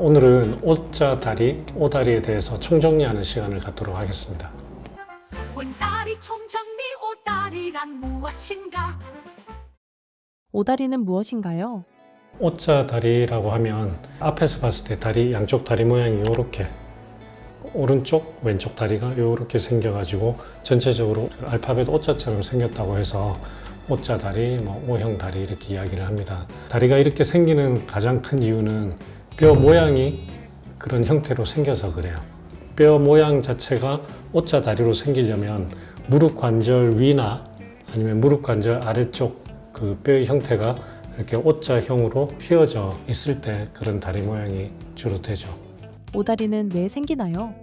오늘은 오자 다리, 오다리에 대해서 총정리하는 시간을 갖도록 하겠습니다. 온다리 총정리 오다리란 무엇인가 오다리는 무엇인가요? 오자 다리라고 하면 앞에서 봤을 때 다리 양쪽 다리 모양이 이렇게 오른쪽 왼쪽 다리가 이렇게 생겨가지고 전체적으로 그 알파벳 오자처럼 생겼다고 해서 오자 다리, 뭐 O형 다리 이렇게 이야기를 합니다. 다리가 이렇게 생기는 가장 큰 이유는 뼈 모양이 그런 형태로 생겨서 그래요. 뼈 모양 자체가 오자 다리로 생기려면 무릎 관절 위나 아니면 무릎 관절 아래쪽 그 뼈의 형태가 이렇게 오자형으로 휘어져 있을 때 그런 다리 모양이 주로 되죠. 오다리는 왜 생기나요?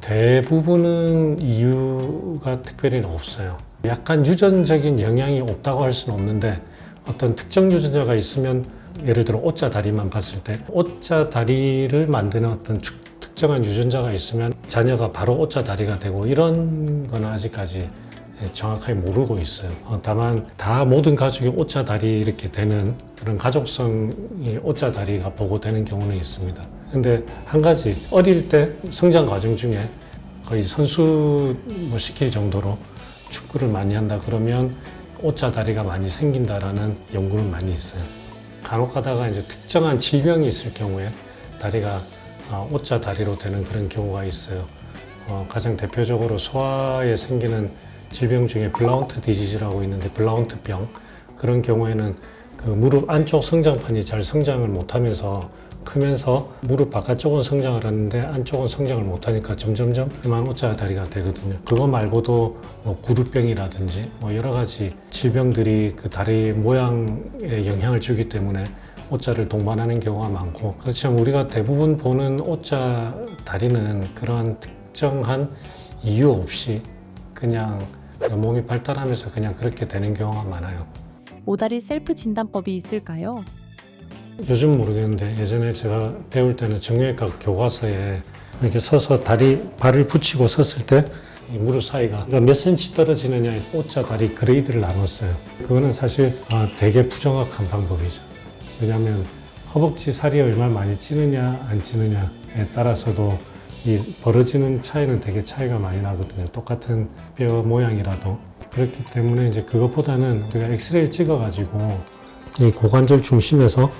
대부분은 이유가 특별히 없어요. 약간 유전적인 영향이 없다고 할 수는 없는데 어떤 특정 유전자가 있으면 예를 들어 오자 다리만 봤을 때 오자 다리를 만드는 어떤 축- 특정한 유전자가 있으면 자녀가 바로 오자 다리가 되고 이런 건 아직까지 예, 정확하게 모르고 있어요. 어, 다만 다 모든 가족이 오자 다리 이렇게 되는 그런 가족성이 오자 다리가 보고되는 경우는 있습니다. 근데 한 가지 어릴 때 성장 과정 중에 거의 선수 뭐 시킬 정도로 축구를 많이 한다 그러면 오자 다리가 많이 생긴다라는 연구는 많이 있어요. 간혹 가다가 이제 특정한 질병이 있을 경우에 다리가 아, 오자 다리로 되는 그런 경우가 있어요. 어, 가장 대표적으로 소아에 생기는 질병 중에 블라운트 디지즈라고 있는데 블라운트 병 그런 경우에는 그 무릎 안쪽 성장판이 잘 성장을 못하면서 크면서 무릎 바깥쪽은 성장을 하는데 안쪽은 성장을 못하니까 점점점 그만 오자 다리가 되거든요. 그거 말고도 뭐 구루병이라든지 뭐 여러 가지 질병들이 그 다리 모양에 영향을 주기 때문에 오자를 동반하는 경우가 많고 그렇지만 우리가 대부분 보는 오자 다리는 그런 특정한 이유 없이 그냥 몸이 발달하면서 그냥 그렇게 되는 경우가 많아요. 오다리 셀프 진단법이 있을까요? 요즘 모르겠는데 예전에 제가 배울 때는 정형외과 교과서에 이렇게 서서 다리 발을 붙이고 섰을 때이 무릎 사이가 몇 센치 떨어지느냐에 오자 다리 그레이드를 나눴어요. 그거는 사실 아, 되게 부정확한 방법이죠. 왜냐하면 허벅지 살이 얼마나 많이 찌느냐 안 찌느냐에 따라서도 이 벌어지는 차이는 되게 차이가 많이 나거든요. 똑같은 뼈 모양이라도 그렇기 때문에 이제 그것보다는 우리가 엑스레이를 찍어가지고 이 고관절 중심에서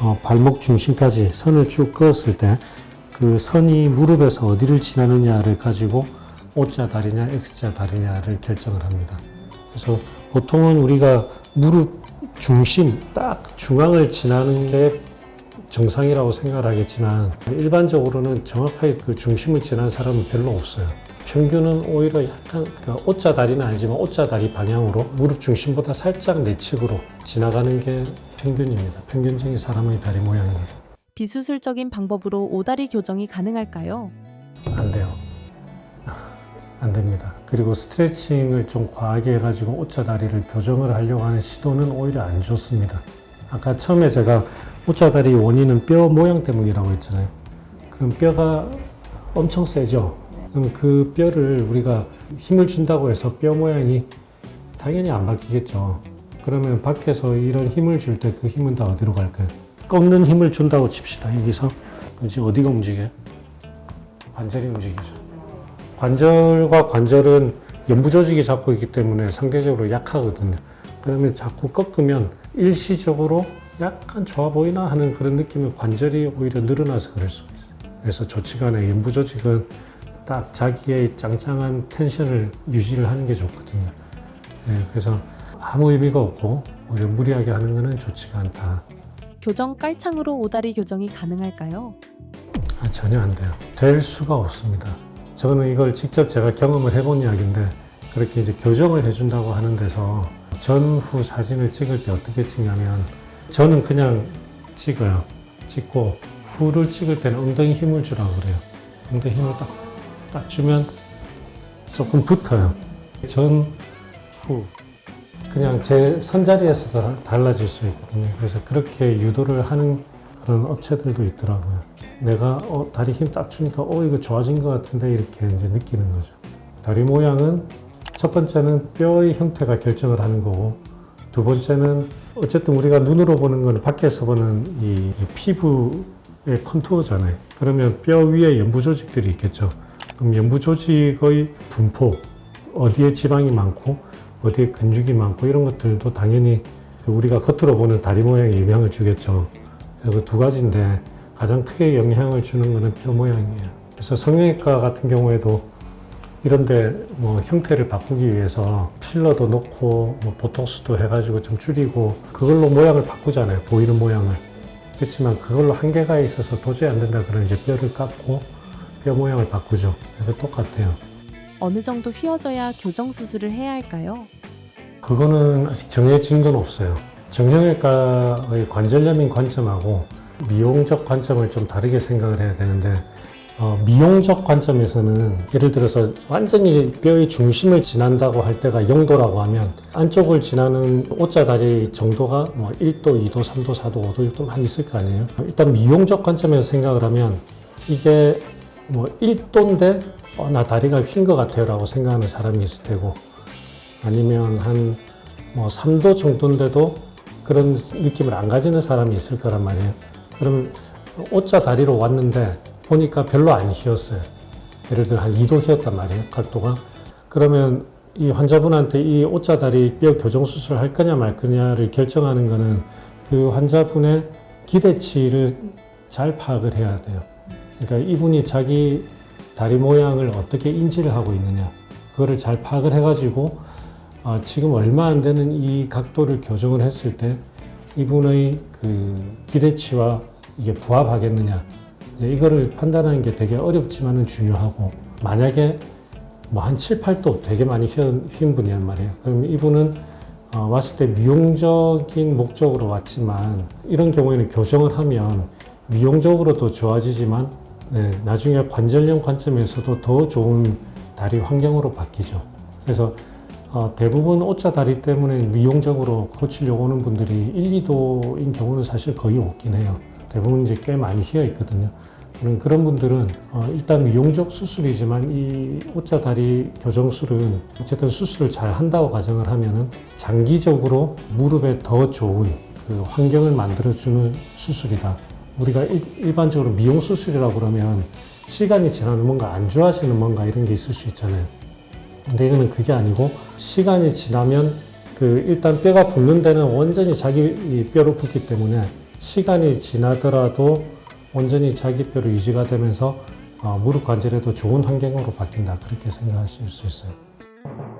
어, 발목 중심까지 선을 쭉 그었을 때 그 선이 무릎에서 어디를 지나느냐를 가지고 O자 다리냐 X자 다리냐를 결정을 합니다. 그래서 보통은 우리가 무릎 중심 딱 중앙을 지나는 게 정상이라고 생각을 하겠지만 일반적으로는 정확하게 그 중심을 지난 사람은 별로 없어요. 평균은 오히려 약간 그 O자 다리는 아니지만 O자 다리 방향으로 무릎 중심보다 살짝 내측으로 지나가는 게 평균입니다. 평균적인 사람의 다리 모양입니다. 비수술적인 방법으로 오다리 교정이 가능할까요? 안 돼요. 안 됩니다. 그리고 스트레칭을 좀 과하게 해가지고 오자 다리를 교정을 하려고 하는 시도는 오히려 안 좋습니다. 아까 처음에 제가 오자 다리 원인은 뼈 모양 때문이라고 했잖아요. 그럼 뼈가 엄청 세죠. 그럼 그 뼈를 우리가 힘을 준다고 해서 뼈 모양이 당연히 안 바뀌겠죠. 그러면 밖에서 이런 힘을 줄 때 그 힘은 다 어디로 갈까요? 꺾는 힘을 준다고 칩시다. 여기서 이제 어디가 움직여요? 관절이 움직이죠. 관절과 관절은 연부 조직이 잡고 있기 때문에 상대적으로 약하거든요. 그러면 자꾸 꺾으면 일시적으로 약간 좋아 보이나 하는 그런 느낌의 관절이 오히려 늘어나서 그럴 수가 있어요. 그래서 조치간의 연부 조직은 딱 자기의 짱짱한 텐션을 유지를 하는 게 좋거든요. 예, 그래서 아무 의미가 없고 오히려 무리하게 하는 것은 좋지가 않다. 교정 깔창으로 오다리 교정이 가능할까요? 아, 전혀 안 돼요. 될 수가 없습니다. 저는 이걸 직접 제가 경험을 해본 이야기인데 그렇게 이제 교정을 해준다고 하는 데서 전후 사진을 찍을 때 어떻게 찍냐면 저는 그냥 찍어요. 찍고 후를 찍을 때는 엉덩이 힘을 주라고 그래요. 엉덩이 힘을 딱, 딱 주면 조금 붙어요. 전, 후. 그냥 제 선자리에서도 다- 달라질 수 있거든요. 그래서 그렇게 유도를 하는 그런 업체들도 있더라고요. 내가 어, 다리 힘 딱 주니까 어 이거 좋아진 것 같은데 이렇게 이제 느끼는 거죠. 다리 모양은 첫 번째는 뼈의 형태가 결정을 하는 거고 두 번째는 어쨌든 우리가 눈으로 보는 거는 밖에서 보는 이, 이 피부 뼈의 컨투어잖아요. 그러면 뼈 위에 연부 조직들이 있겠죠. 그럼 연부 조직의 분포, 어디에 지방이 많고 어디에 근육이 많고 이런 것들도 당연히 그 우리가 겉으로 보는 다리 모양에 영향을 주겠죠. 그두 가지인데 가장 크게 영향을 주는 것은 뼈 모양이에요. 그래서 성형외과 같은 경우에도 이런데 뭐 형태를 바꾸기 위해서 필러도 넣고 뭐 보톡스도 해가지고 좀 줄이고 그걸로 모양을 바꾸잖아요. 보이는 모양을. 그렇지만 그걸로 한계가 있어서 도저히 안 된다 그러면 이제 뼈를 깎고 뼈 모양을 바꾸죠. 그래서 똑같아요. 어느 정도 휘어져야 교정 수술을 해야 할까요? 그거는 아직 정해진 건 없어요. 정형외과의 관절염인 관점하고 미용적 관점을 좀 다르게 생각을 해야 되는데 어, 미용적 관점에서는 예를 들어서 완전히 뼈의 중심을 지난다고 할 때가 0도라고 하면 안쪽을 지나는 오자 다리 정도가 뭐 1도, 2도, 3도, 4도, 5도 좀 많이 있을 거 아니에요. 일단 미용적 관점에서 생각을 하면 이게 뭐 1도인데 어, 나 다리가 휜 것 같아요 라고 생각하는 사람이 있을 테고 아니면 한 뭐 3도 정도인데도 그런 느낌을 안 가지는 사람이 있을 거란 말이에요. 그러면 오자 다리로 왔는데 보니까 별로 안 휘었어요. 예를 들어 한 2도 휘었단 말이에요. 각도가. 그러면 이 환자분한테 이 오자 다리 뼈 교정 수술을 할 거냐 말 거냐를 결정하는 거는 그 환자분의 기대치를 잘 파악을 해야 돼요. 그러니까 이분이 자기 다리 모양을 어떻게 인지를 하고 있느냐. 그거를 잘 파악을 해가지고 아, 지금 얼마 안 되는 이 각도를 교정을 했을 때 이분의 그 기대치와 이게 부합하겠느냐 네, 이거를 판단하는 게 되게 어렵지만은 중요하고 만약에 뭐 한 7, 8도 되게 많이 휘은 분이란 말이에요. 그럼 이분은 어, 왔을 때 미용적인 목적으로 왔지만 이런 경우에는 교정을 하면 미용적으로도 좋아지지만 네, 나중에 관절염 관점에서도 더 좋은 다리 환경으로 바뀌죠. 그래서 어, 대부분 오자 다리 때문에 미용적으로 고치려고 오는 분들이 1, 2도인 경우는 사실 거의 없긴 해요. 대부분 이제 꽤 많이 휘어 있거든요. 그런 그런 분들은 어, 일단 미용적 수술이지만 이 오자 다리 교정술은 어쨌든 수술을 잘 한다고 가정을 하면은 장기적으로 무릎에 더 좋은 그 환경을 만들어주는 수술이다. 우리가 일, 일반적으로 미용 수술이라고 그러면 시간이 지나면 뭔가 안 좋아지는 뭔가 이런 게 있을 수 있잖아요. 근데 이거는 그게 아니고 시간이 지나면 그 일단 뼈가 붓는 데는 온전히 자기 이 뼈로 붓기 때문에 시간이 지나더라도 온전히 자기 뼈로 유지가 되면서 어, 무릎 관절에도 좋은 환경으로 바뀐다 그렇게 생각하실 수 있어요.